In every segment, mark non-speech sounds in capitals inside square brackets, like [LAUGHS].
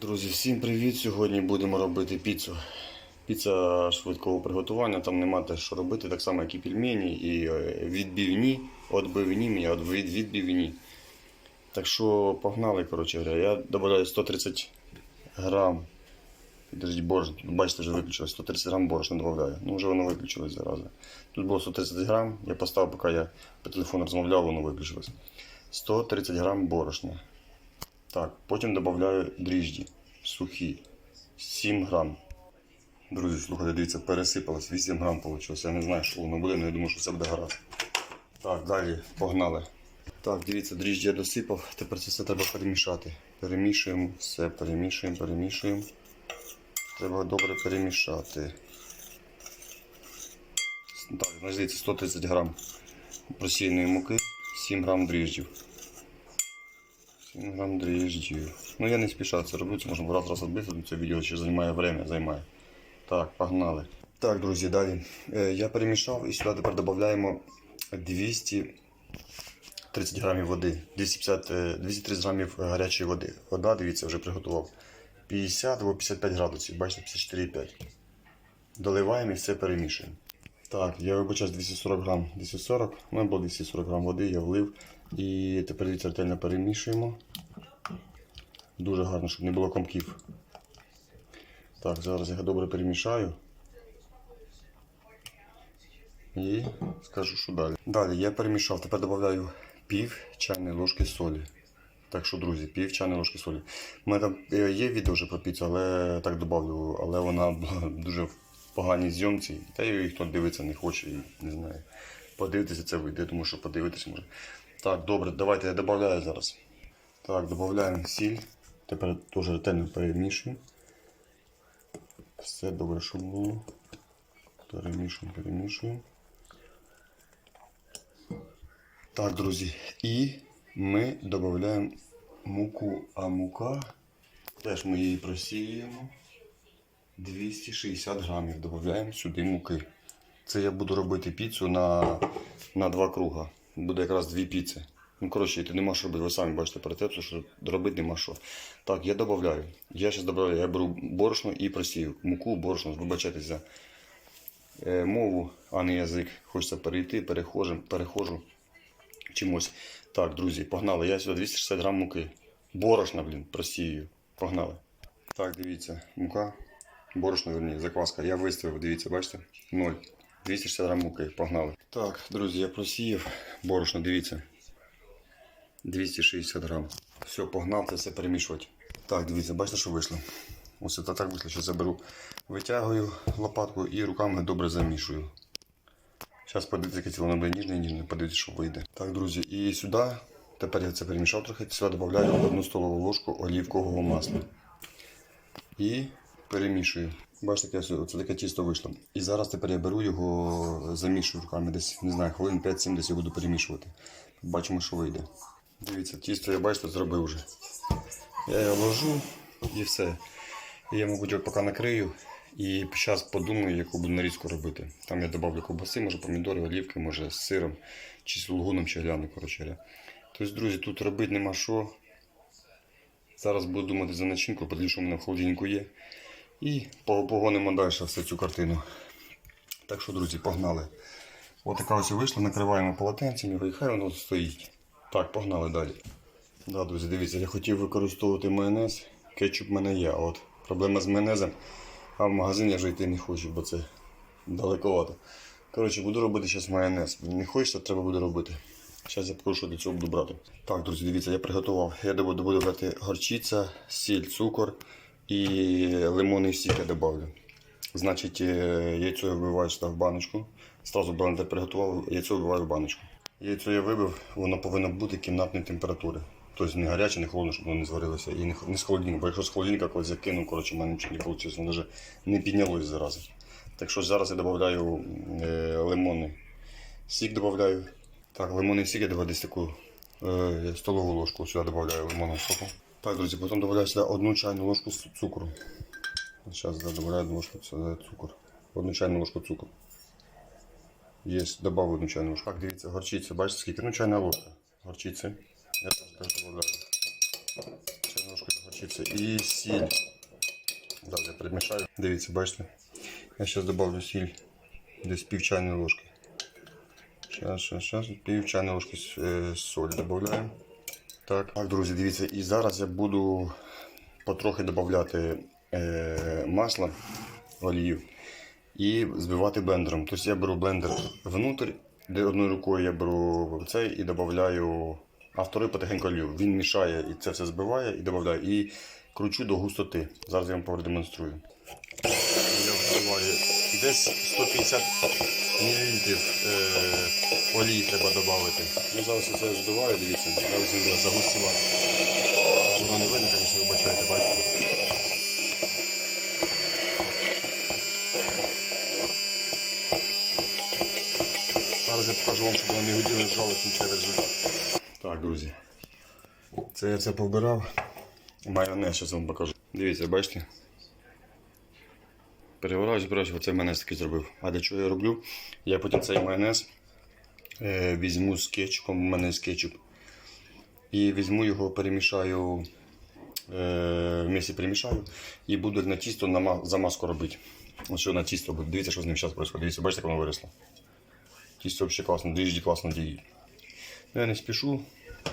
Друзі, всім привіт! Сьогодні будемо робити піцу. Піца швидкого приготування, там нема те, що робити, так само, як і пельмені, і е, відбивні, відбивні, від- від- відбивні. Так що погнали, коротше говоря. Я додаю 130 грам. Підождіть, борошно, тут бачите, вже виключилось. 130 грам борошна додаю. Ну, вже воно виключилось зараза. Тут було 130 грам, я поставив, поки я по телефону розмовляв, воно виключилось. 130 грам борошна. Так, потім додаю дріжджі сухі 7 грам. Друзі, слухайте, дивіться, пересипалось 8 грам вийшло. Я не знаю, що воно буде, але я думаю, що все буде гаразд. Так, далі погнали. Так, дивіться, дріжджі я досипав. Тепер це все треба перемішати. Перемішуємо, все перемішуємо, перемішуємо. Треба добре перемішати. Так, значить, 130 грам просійної муки, 7 грам дріжджів. 7 грам дріжджів. Ну я не спіша це роблю, це можна раз раз відбити, це відео ще займає время, займає. Так, погнали. Так, друзі, далі. Е, я перемішав і сюди тепер додаємо 230 грамів води, 250, е, 230 грамів гарячої води. Вода, дивіться, вже приготував. 50 або 55 градусів, бачите, 54,5. Доливаємо і все перемішуємо. Так, я вибачаюсь 240 грам, 240, у мене було 240 грам води, я влив. І тепер дивіться, ретельно перемішуємо. Дуже гарно, щоб не було комків. Так, зараз я добре перемішаю. І скажу, що далі. Далі я перемішав, тепер додаю пів чайної ложки солі. Так що, друзі, пів чайної ложки солі. У мене там е, є відео вже про піцу, але так додавлю, але вона була [LAUGHS] дуже в поганій зйомці. Та її хто дивиться не хоче і не знаю. Подивитися це вийде, тому що подивитися може. Так, добре, давайте я додаю зараз. Так, додаємо сіль. Тепер теж ретельно перемішуємо. Все добре, щоб було. Перемішуємо, перемішуємо. Так, друзі, і ми додаємо муку, а мука, теж ми її просіємо. 260 грамів додаємо сюди муки. Це я буду робити піцу на, на два круга. Буде якраз дві піци. Ну, коротше, ти нема що робити, ви самі бачите рецепту, що робити нема що. Так, я додаю. Я зараз додаю, я беру борошно і просію. Муку, борошно, вибачайтесь за е, мову, а не язик. Хочеться перейти, перехожу, перехожу чимось. Так, друзі, погнали. Я сюди 260 грам муки. Борошна, блін, просію. Погнали. Так, дивіться, мука. Борошно, верні, закваска. Я виставив, дивіться, бачите? 0. 260 грам муки. Погнали. Так, друзі, я просіяв. Борошно, дивіться. 260 грам. Все, погнав це все перемішувати. Так, дивіться, бачите, що вийшло. Ось це так вийшло, що заберу. Витягую лопатку і руками добре замішую. Зараз подивіться, яке воно буде ніжне ніжне, подивіться, що вийде. Так, друзі, і сюди, тепер я це перемішав трохи, сюди додаю одну столову ложку олівкового масла. І перемішую. Бачите, це таке тісто вийшло. І зараз тепер я беру його, замішую руками десь, не знаю, хвилин 5-7 десь я буду перемішувати. Бачимо, що вийде. Дивіться, тісто я бачите, зробив вже. Я його ложу і все. І я, мабуть, його поки накрию. І зараз подумаю, яку буду нарізку робити. Там я додавлю ковбаси, може помідори, олівки, може з сиром, чи з лугуном, чи гляну, коротше. Тобто, друзі, тут робити нема що. Зараз буду думати за начинку, подивлюсь, що в мене в холодильнику є. І погонимо далі всю цю картину. Так що, друзі, погнали. Ось така ось вийшла, накриваємо полотенцем його і хай воно стоїть. Так, погнали далі. Да, друзі, дивіться, я хотів використовувати майонез. Кетчуп в мене є. От проблема з майонезом. А в магазин я вже йти не хочу, бо це далековато. Коротше, буду робити зараз майонез. Не хочеться, треба буде робити. Зараз я покажу, що для цього буду брати. Так, друзі, дивіться, я приготував. Я буду брати горчиця, сіль, цукор і лимонний сік я додавлю. Значить, е, яйцо я вбиваю в баночку. Зразу блендер приготував, яйцо вбиваю в баночку. Яйцо я вибив, воно повинно бути кімнатної температури. Тобто не гаряче, не холодно, щоб воно не зварилося. І не, не з холодильника, бо якщо з холодильника колись закинув, коротше, в мене нічого не вийшло, воно навіть не піднялось зарази. Так що зараз я додаю е, лимонний сік додаю. Так, лимонний сік я додаю десь таку е, столову ложку, сюди додаю лимонного соку. Так, друзі, потім додаю сюди одну чайну ложку цукру. Зараз додаю одну ложку сюди цукор. Одну чайну ложку цукру. Є, добавив одну чайну ложку. Так, дивіться, горчиця, бачите скільки? Ну, чайна ложка. Горчиці. Я теж додаю. Чайну ложку горчиці. І сіль. Я перемішаю. Дивіться, бачите. Я зараз додавлю сіль. Десь пів чайної ложки. Зараз, зараз, зараз. Пів чайної ложки е, солі додаємо. Так. так, друзі, дивіться, і зараз я буду потрохи додати е, масла, олію і збивати блендером. Тобто я беру блендер внутрь, де одною рукою я беру цей і додаю, а второй потихеньку олію. Він мішає і це все збиває і додаю. І кручу до густоти. Зараз я вам продемонструю. Я вбиваю десь 150 мл е, олії треба додати. Ну, зараз я це збиваю, дивіться, зараз буде загустівати. Воно не видно, звісно, вибачайте, бачите. Зараз я покажу вам, щоб воно не гуділо жало кінчає результат. Так, друзі. Це я це повбирав. Майонез зараз вам покажу. Дивіться, бачите? Переворачую, збираюсь, оце майонез такий зробив. А для чого я роблю? Я потім цей майонез е, візьму з кетчупом, у мене є кетчуп. І візьму його, перемішаю, е, місці перемішаю і буду на тісто нама- замазку робити. Ось що на тісто буде. Дивіться, що з ним зараз відбувається. Дивіться, бачите, як воно виросло. Тісто взагалі класно, дріжджі класно діють. Ну, я не спішу,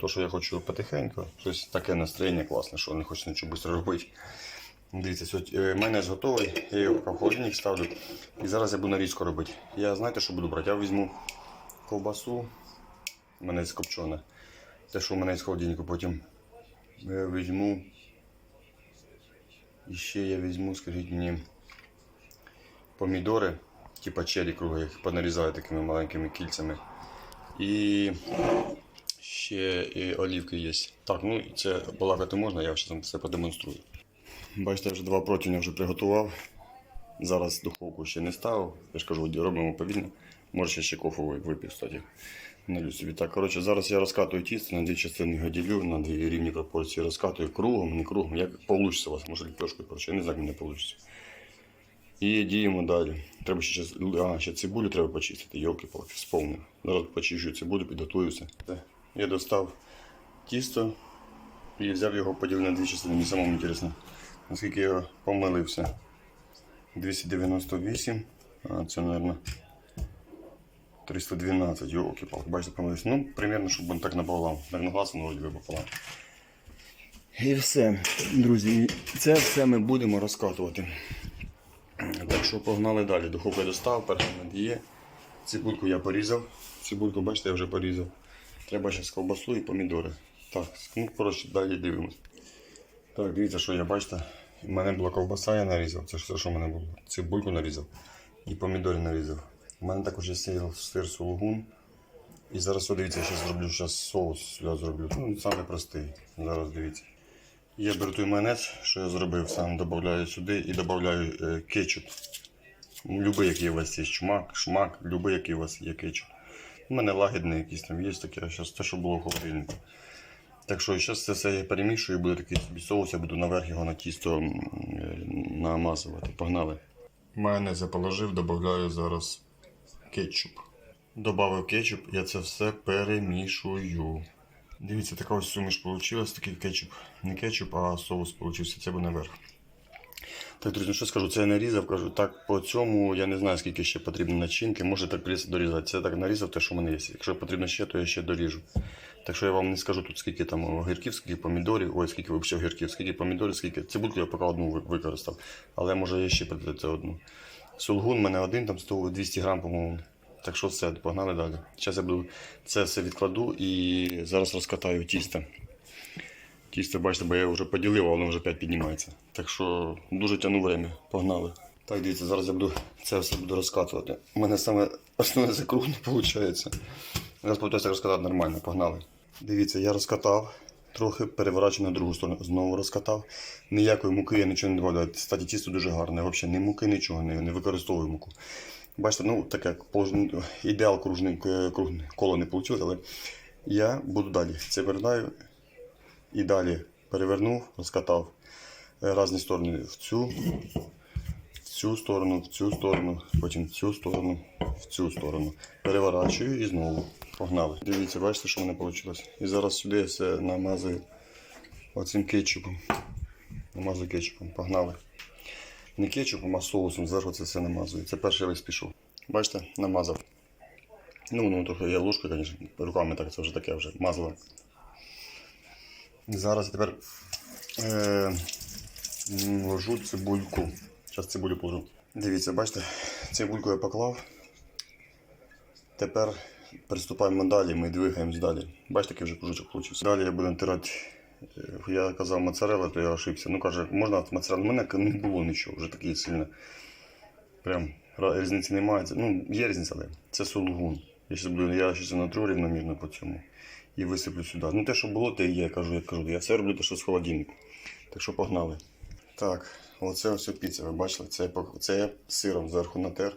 то що я хочу потихеньку. Щось таке настроєння класне, що не хочу нічого швидко робити. Дивіться, сьогодні е, майонез готовий, я його в холодильник ставлю. І зараз я буду нарізку робити. Я знаєте, що буду брати? Я візьму ковбасу, у мене є копчена. Те, що у мене з холодильнику, потім я візьму. І ще я візьму, скажіть мені, помідори, типа черрі круги, їх понарізаю такими маленькими кільцями. І ще і олівки є. Так, ну це балакати можна, я вам все продемонструю. Бачите, я вже два противня вже приготував. Зараз духовку ще не ставив. Я ж кажу, робимо повільно. Може ще ще кофе випів, кстати. Налю собі. Так, коротше, зараз я розкатую тісто на дві частини його на дві рівні пропорції розкатую кругом, не кругом. Як вийде у вас, може ліпешкою, коротше, я не знаю, як мене вийде. І діємо далі. Треба ще, а, ще цибулю треба почистити, йолки палки сповнив. Зараз почищу цибулю, підготуюся. Я достав тісто і взяв його, поділив на дві частини. Мені самому інтересно, наскільки я помилився. 298, а це, мабуть, 312, йолки палки бачите, помилився. Ну, примерно, щоб він так напополам. Так на глаз, пополам. І все, друзі, це все ми будемо розкатувати. Так що погнали далі. Духовку я достав, перша надіє. Цибульку я порізав. Цибульку, бачите, я вже порізав. Треба ще ковбасу і помідори. Так, ну коротше, далі дивимось. Так, дивіться, що я бачите. У мене була ковбаса, я нарізав. Це ж все, що в мене було. Цибульку нарізав і помідори нарізав. У мене також є сир, сулугун. І зараз о, дивіться, я ще зроблю зараз соус. Я зроблю. Ну, саме простий. Зараз дивіться. Я беру той майонез, що я зробив, сам додаю сюди і додаю е, кетчуп. Любий, який у вас є, чмак, шмак, любий, який у вас є кетчуп. У мене лагідний якийсь там є таке, те, що було в холодильнику. Так що зараз це все я перемішую, буде такий собі соус, я буду наверх його на тісто е, намазувати. Погнали. Майонез я положив, додаю зараз кетчуп. Добавив кетчуп, я це все перемішую. Дивіться, така ось суміш вийшла, такий кетчуп. Не кетчуп, а соус вийшов, це буде наверх. Так, друзі, ну що скажу, це я нарізав, кажу, так по цьому я не знаю, скільки ще потрібно начинки, може так прийдеться дорізати. Це так нарізав те, що в мене є. Якщо потрібно ще, то я ще доріжу. Так що я вам не скажу тут, скільки там огірків, скільки помідорів, ой, скільки взагалі огірків, скільки помідорів, скільки. Цибульку я поки одну використав, але може я ще придати одну. Сулгун в мене один, там 100, 200 грам, по-моєму. Так що все, погнали далі. Зараз я буду це все відкладу і зараз розкатаю тісто. Тісто, бачите, бо я вже поділив, а воно вже 5 піднімається. Так що дуже тяну время. Погнали. Так, дивіться, зараз я буду це все буду розкатувати. У мене саме основне це круг не виходить. Зараз попитаюся розкатати нормально, погнали. Дивіться, я розкатав, трохи переворачую на другу сторону. Знову розкатав. Ніякої муки я нічого не додаю. Кстати, тісто дуже гарне. Взагалі ні муки, нічого, не, не використовую муку. Бачите, ну таке ідеал кружний, е, круг, коло не вийшло, але я буду далі. Це вертаю і далі перевернув, розкатав е, різні сторони в цю, в цю сторону, в цю сторону, потім в цю сторону, в цю сторону. Переворачую і знову. Погнали. Дивіться, бачите, що в мене вийшло. І зараз сюди я все намазую оцим кетчупом. Намазую кетчупом. Погнали. Не кетчупом, а соусом. Зверху це все намазую. Це перший лист пішов. Бачите, намазав. Ну, ну трохи я ложкою, звісно, руками так це вже таке вже мазало. Зараз я тепер е, ложу цибульку. Зараз цибулю положу. Дивіться, бачите, цибульку я поклав. Тепер приступаємо далі, ми двигаємось далі. Бачите, який вже кружочок вийшов. Далі я буду натирати. е, Я казав моцарелла, то я ошибся. Ну каже, можна моцарелла. У мене не було нічого, вже такий сильно. Прям різниці немає. Ну, є різниця, але це сулугун. Я зараз буду, я щось натру рівномірно по цьому. І висиплю сюди. Ну те, що було, те є, кажу, я кажу. Я все роблю те, що з холодильнику. Так що погнали. Так, оце ось піца. Ви бачили? Це, це я сиром зверху натер.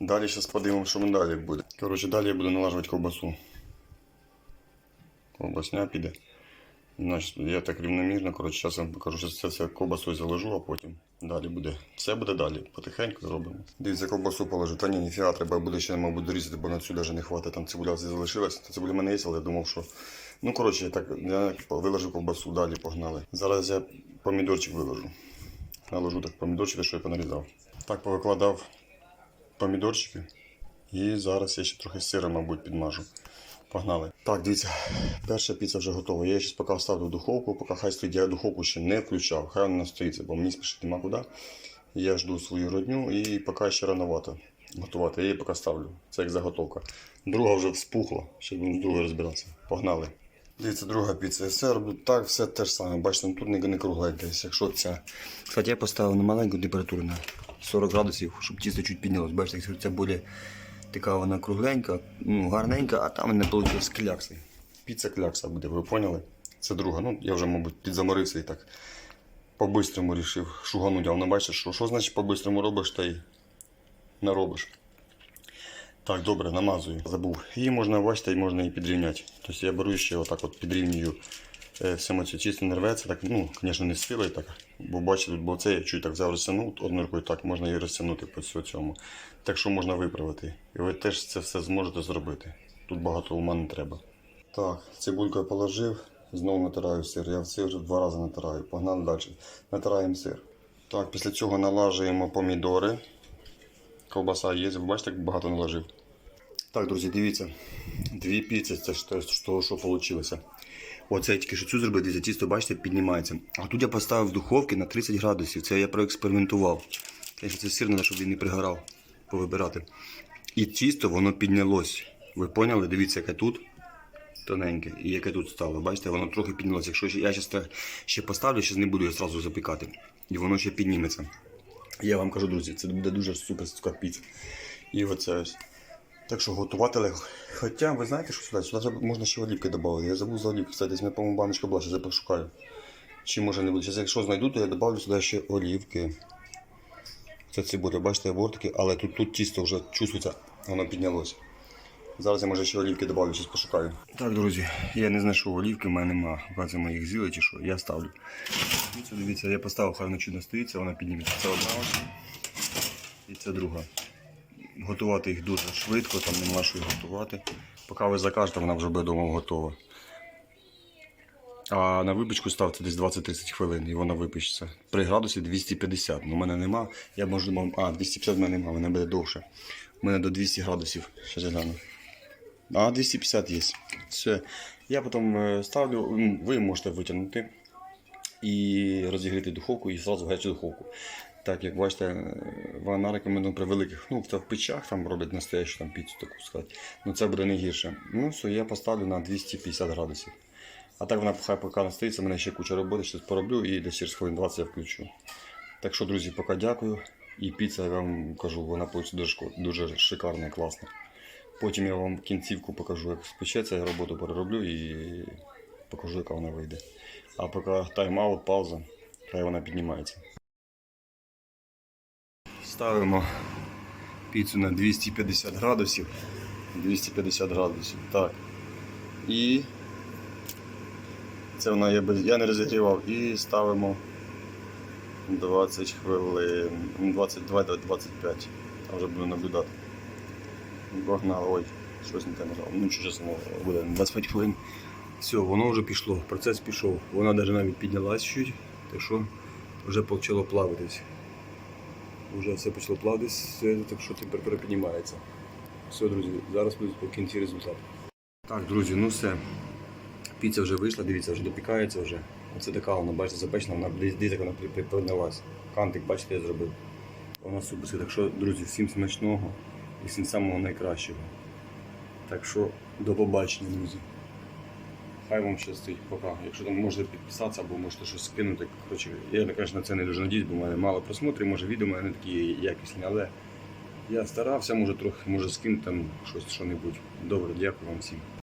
Далі зараз подивимося, що ми далі буде. Коротше, далі я буду налажувати ковбасу. Ковбасня піде. Значить, я так рівномірно, коротше, зараз вам покажу, що це все ковбасою заложу, а потім далі буде. Все буде далі, потихеньку зробимо. Дивіться, ковбасу положу. Та ні, ніфіга, треба буде ще, мабуть, дорізати, бо на цю навіть не хватить, там цибуля залишилась. Та цибуля в мене є, але я думав, що. Ну, коротше, я так я виложив ковбасу, далі погнали. Зараз я помідорчик виложу. Наложу так помідорчики, що я понарізав. Так, повикладав помідорчики. І зараз я ще трохи сира, мабуть, підмажу. Погнали. Так, дивіться, перша піца вже готова. Я зараз поки ставлю в духовку, поки хай стоїть. Я духовку ще не включав, хай вона стоїться, бо мені спішити нема куди. Я жду свою родню і поки ще рановато готувати. Я її поки ставлю. Це як заготовка. Друга вже вспухла, ще будемо з другою розбиратися. Погнали. Дивіться, друга піца. Я все роблю так, все те ж саме. Бачите, ну тут не, не кругленьке. Якщо ця. Кстати, я поставив на маленьку температуру 40 градусів, щоб тісто чуть піднялось. Бачите, якщо це буде така вона кругленька, ну, гарненька, а там не вийшло з клякси. Піца клякса буде, ви поняли? Це друга. Ну, я вже, мабуть, підзаморився і так по-бистрому рішив шугануть. А воно бачиш, що, що значить по-бистрому робиш, та й не робиш. Так, добре, намазую. Забув. Її можна, бачите, і можна і підрівняти. Тобто я беру ще отак от підрівнюю е, всьому цю чисто не рветься, так, ну, звісно, не силою так. Бо бачите, бо це я чуть так взяв розтягнув одною рукою, так, можна її розтягнути по цьому. Так що можна виправити. І ви теж це все зможете зробити. Тут багато ума не треба. Так, цибульку я положив, знову натираю сир. Я в сир вже два рази натираю. Погнали далі. Натираємо сир. Так, після цього налажуємо помідори. Ковбаса є, ви бачите, як багато наложив. Так, друзі, дивіться. Дві піци, це ж те, що вийшло. Оце тільки що цю зробив, дивіться, тісто, бачите, піднімається. А тут я поставив в духовці на 30 градусів. Це я проекспериментував. Звісно, це сир треба, щоб він не пригорав, повибирати. І тісто, воно піднялось. Ви поняли? Дивіться, яке тут тоненьке і яке тут стало. Бачите, воно трохи піднялося. Якщо я зараз ще поставлю, зараз не буду його одразу запікати. І воно ще підніметься. Я вам кажу, друзі, це буде дуже супер піца. І оце ось. Так що готувати легко. Хоча, ви знаєте, що сюди? Сюди можна ще олівки додати. Я забув за олівки. Кстати, десь, по-моєму, баночка була, зараз пошукаю. Чи може не буде. Зараз, якщо знайду, то я додавлю сюди ще олівки. Це цибуля, бачите, бортики, але тут, тут тісто вже чувствується, воно піднялося. Зараз я може ще олівки додавлю, зараз пошукаю. Так, друзі, я не знайшов олівки, в мене нема. Оказується, ми їх з'їли чи що. Я ставлю. Дивіться, дивіться, я поставив, хай вона чудо стоїться, вона підніметься. Це одна. І це друга. Готувати їх дуже швидко, там нема що готувати. Поки ви закажете, вона вже буде вдома готова. А на випічку ставте десь 20-30 хвилин і вона випічеться. При градусі 250. Ну, у мене нема. Я можу а, 250 в мене нема, вона буде довше. У мене до 200 градусів. Я гляну. А, 250 є. Все. Я потім е, ставлю, ви можете витягнути і розігріти духовку і одразу в гарячу духовку. Так, як бачите, вона рекомендує при великих, ну, в печах там роблять настоящу там піцу таку сказати. Ну це буде не гірше. Ну все, я поставлю на 250 градусів. А так вона хай поки настоїться, в мене ще куча роботи, щось пороблю і десь через хвилин 20 я включу. Так що, друзі, поки дякую. І піца, я вам кажу, вона вийде дуже, дуже шикарна і класна. Потім я вам кінцівку покажу, як спечеться, я роботу перероблю і покажу, яка вона вийде. А поки тайм-аут, пауза, хай вона піднімається. Ставимо піцу на 250 градусів. 250 градусів. Так. І це вона я, без, я не розігрівав. І ставимо 20 хвилин. 22-25. Там вже буду наблюдати. Погнали, ой, щось не те нажав. Ну що зараз буде 25 хвилин. Все, воно вже пішло, процес пішов. Вона навіть навіть піднялась чуть. Так що вже почало плавитись. Вже все почало плавитись, так що температура піднімається. Все, друзі, зараз буде по кінці результат. Так, друзі, ну все. Піца вже вийшла, дивіться, вже допікається вже. Оце така вона, бачите, запечена, вона десь десь вона при- Кантик, бачите, я зробив. Вона суперська. Так що, друзі, всім смачного і всім самого найкращого. Так що до побачення, друзі. Хай вам щастить, пока. Якщо там можете підписатися або можете щось скинути. Коротше, я, звісно, на це не дуже надіюсь, бо в мене мало просмотрів, може відео в мене не такі якісні, але я старався, може трохи, може скинути там щось, що-небудь. Добре, дякую вам всім.